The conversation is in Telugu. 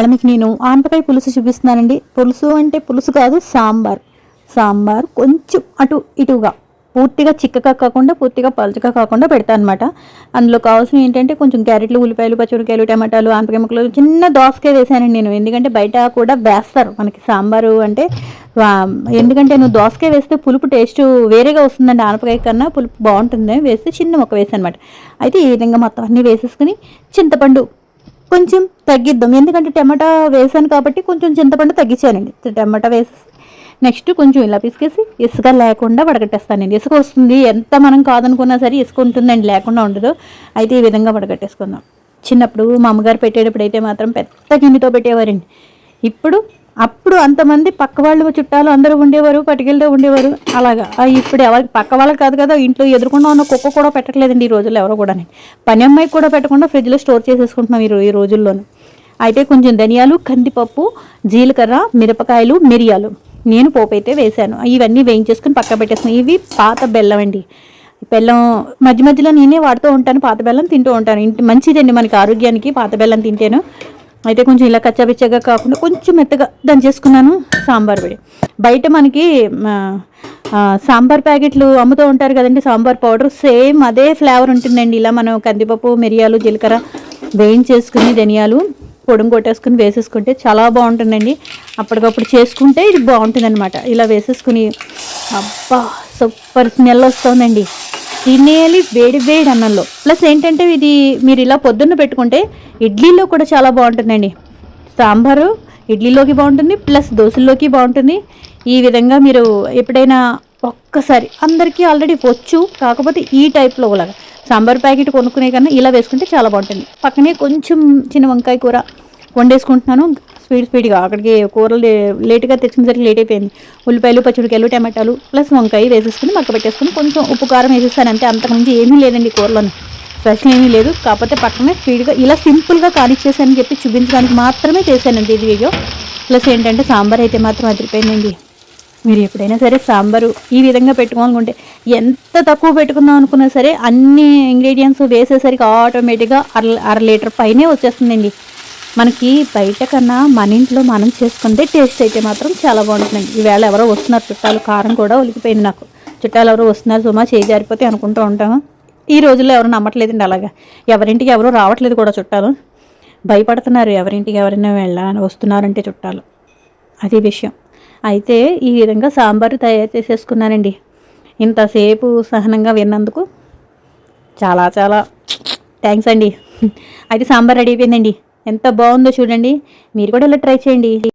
ఈవేళ మీకు నేను ఆనపకాయ పులుసు చూపిస్తున్నానండి. పులుసు అంటే పులుసు కాదు సాంబార్. సాంబార్ కొంచెం అటు ఇటుగా పూర్తిగా చిక్కగా కాకుండా పూర్తిగా పలుచగా కాకుండా పెడతా అనమాట అందులో కావాల్సిన ఏంటంటే కొంచెం క్యారెట్లు ఉల్లిపాయలు పచ్చిమిరకాయలు టమాటాలు ఆనపకాయ ముక్కలు చిన్న దోసకాయ వేసానండి నేను. ఎందుకంటే బయట కూడా వేస్తారు. మనకి సాంబారు అంటే ఎందుకంటే నువ్వు దోసకాయ వేస్తే పులుపు టేస్ట్ వేరేగా వస్తుందండి ఆనపకాయ కన్నా. పులుపు బాగుంటుంది వేస్తే చిన్న మొక్క వేసాను అనమాట అయితే ఈ విధంగా మొత్తం అన్నీ వేసేసుకుని చింతపండు కొంచెం తగ్గిద్దాం. ఎందుకంటే టమాటా వేసాను కాబట్టి కొంచెం చింతపండు తగ్గించానండి. టమాటా వేసి నెక్స్ట్ కొంచెం ఇలా పిసికేసి ఇసుక లేకుండా వడగట్టేస్తానండి. ఇసుక వస్తుంది. ఎంత మనం కాదనుకున్నా సరే ఇసుక ఉంటుందండి. లేకుండా ఉండదు. అయితే ఈ విధంగా వడగట్టేసుకుందాం. చిన్నప్పుడు మా అమ్మగారు పెట్టేటప్పుడు అయితే మాత్రం పెద్ద గిన్నెతో పెట్టేవారండి. ఇప్పుడు అప్పుడు అంతమంది పక్క వాళ్ళు చుట్టాలు అందరూ ఉండేవారు పట్టుకెళ్తూ ఉండేవారు. అలాగా. ఇప్పుడు ఎవరి పక్క వాళ్ళకి కాదు కదా ఇంట్లో ఎదురుకుండా ఉన్న కుక్క కూడా పెట్టట్లేదండి ఈ రోజుల్లో ఎవరు కూడా పని అమ్మాయి కూడా పెట్టకుండా ఫ్రిడ్జ్లో స్టోర్ చేసేసుకుంటున్నాం ఈ ఈ రోజుల్లోనూ. అయితే కొంచెం ధనియాలు కందిపప్పు జీలకర్ర మిరపకాయలు మిరియాలు నేను పోపు అయితే వేశాను. ఇవన్నీ వేయించేసుకుని పక్క పెట్టేస్తున్నాను ఇవి పాత బెల్లం అండి. బెల్లం మధ్య మధ్యలో నేనే వాడుతూ ఉంటాను పాత బెల్లం తింటూ ఉంటాను. ఇంటి మంచిదండి మనకి ఆరోగ్యానికి పాత బెల్లం తింటేను. అయితే కొంచెం ఇలా కచ్చాబిచ్చగా కాకుండా కొంచెం మెత్తగా దంచేసుకున్నాను సాంబార్ పొడి. బయట మనకి సాంబార్ ప్యాకెట్లు అమ్ముతూ ఉంటారు కదండి సాంబార్ పౌడర్. సేమ్ అదే ఫ్లేవర్ ఉంటుందండి. ఇలా మనం కందిపప్పు మిరియాలు జీలకర్ర వేయించేసుకుని ధనియాలు పొడుము కొట్టేసుకుని వేసేసుకుంటే చాలా బాగుంటుందండి. అప్పటికప్పుడు చేసుకుంటే ఇది బాగుంటుంది ఇలా వేసేసుకుని అబ్బా సూపర్ స్మెల్ వస్తుందండి. తినేయాలి వేడి వేడి అన్నంలో. ప్లస్ ఏంటంటే ఇది మీరు ఇలా పొద్దున్న పెట్టుకుంటే ఇడ్లీలో కూడా చాలా బాగుంటుందండి. సాంబారు ఇడ్లీలోకి బాగుంటుంది ప్లస్ దోశల్లోకి బాగుంటుంది. ఈ విధంగా మీరు ఎప్పుడైనా ఒక్కసారి అందరికీ ఆల్రెడీ వచ్చు కాకపోతే ఈ టైప్లో లాగా సాంబార్ ప్యాకెట్ కొనుక్కునే కన్నా ఇలా వేసుకుంటే చాలా బాగుంటుంది. పక్కనే కొంచెం చిన్న వంకాయ కూర వండేసుకుంటున్నాను. స్పీడ్ స్పీడ్గా అక్కడికి కూరలు లేట్గా తెచ్చుకునేసరికి లేట్ అయిపోయింది. ఉల్లిపాయలు పచ్చిమిరకాయలు టమాటాలు ప్లస్ వంకాయ వేసేసుకుని మక్క పెట్టేసుకుని కొంచెం ఉప్పు కారం వేసేసాను. అంతే అంతకుమించి ఏమీ లేదండి కూరలోని. స్పెషల్ ఏమీ లేదు. కాకపోతే పక్కనే స్పీడ్గా ఇలా సింపుల్గా కానిచ్చేసానని చెప్పి చూపించడానికి మాత్రమే చేశానండి ఇది వీడియో. ప్లస్ ఏంటంటే సాంబార్ అయితే మాత్రం అదిరిపోయిందండి. మీరు ఎప్పుడైనా సరే సాంబారు ఈ విధంగా పెట్టుకోవాలనుకుంటే ఎంత తక్కువ పెట్టుకుందాం అనుకున్నా సరే అన్ని ఇంగ్రీడియంట్స్ వేసేసరికి ఆటోమేటిక్గా అర అర లీటర్ పైనే వచ్చేస్తుందండి. మనకి బయట కన్నా మన ఇంట్లో మనం చేసుకుంటే టేస్ట్ అయితే మాత్రం చాలా బాగుంటుంది. ఈవేళ ఎవరో వస్తున్నారు చుట్టాలు కారం కూడా ఒలికిపోయింది నాకు. చుట్టాలు ఎవరో వస్తున్నారు సుమా చేయి జారిపోతే అనుకుంటూ ఉంటాము ఈ రోజుల్లో ఎవరు నమ్మట్లేదండి అలాగా. ఎవరింటికి ఎవరు రావట్లేదు కూడా చుట్టాలు. భయపడుతున్నారు ఎవరింటికి ఎవరైనా వెళ్ళ వస్తున్నారంటే చుట్టాలు. అది విషయం. అయితే ఈ విధంగా సాంబారు తయారు చేసేసుకున్నానండి. ఇంతసేపు సహనంగా విన్నందుకు చాలా చాలా థ్యాంక్స్ అండి. అయితే సాంబార్ రెడీ అయిపోయిందండి. ఎంత బాగుందో చూడండి. మీరు కూడా ఇలా ట్రై చేయండి.